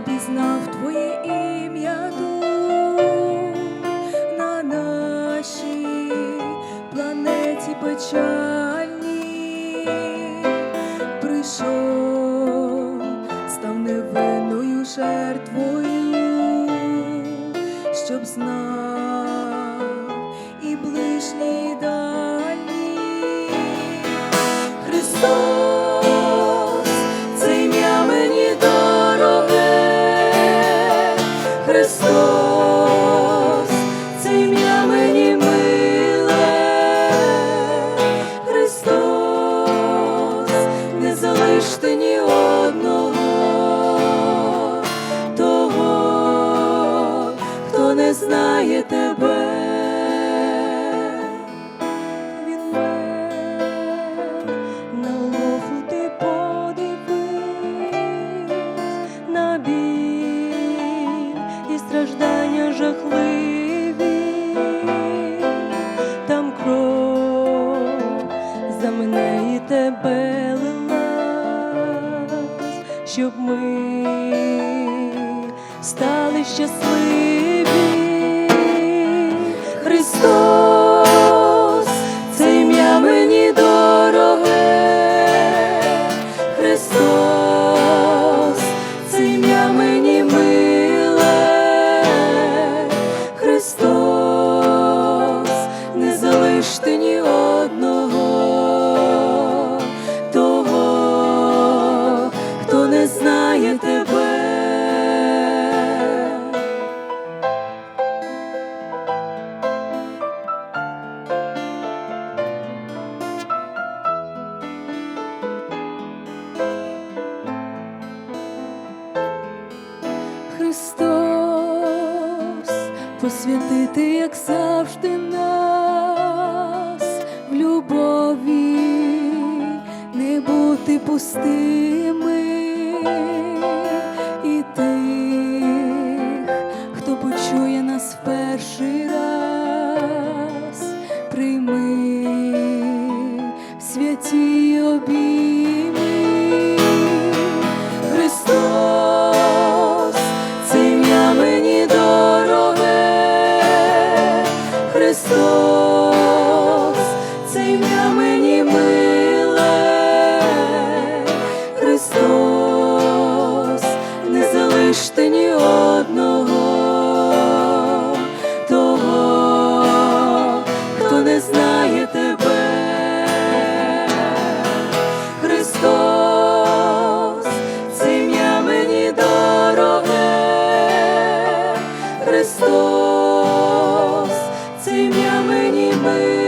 пізнав Твоє ім'я тут на нашій планеті печальній? Прийшов, став невинною жертвою, щоб знав і ближній і Христос, це ім'я мені миле, Христос, не залиште ні одного, того, хто не знає тебе. Щоб ми стали щасливі. Христос, це ім'я мені дороге, Христос, це ім'я мені миле, Христос, не залиште ні посвятити, як завжди нас в любові, не бути пустими, Христос, це ім'я мені миле, Христос, не залиште ні одного, того, хто не знає тебе, Христос, це ім'я мені дороге, Христос. ми.